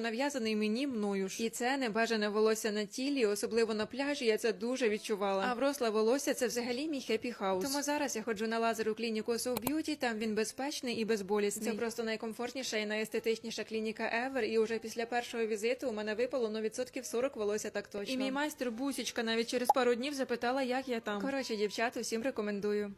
нав'язаний мені мною ж. І це небажане волосся на тілі, особливо на пляжі. Я це дуже відчувала. А вросле волосся це взагалі мій хеппі хаус. Тому зараз я ходжу на лазер у клініку So Beauty, Там він безпечний і безболісний. Це просто найкомфортніша і найестетичніша клініка ever. І уже після першого візиту у мене випало ну відсотків 40 волосся так точно. І мій майстер Бусічка навіть через пару днів запитала, як я там. Коротше, дівчата, всім рекомендую.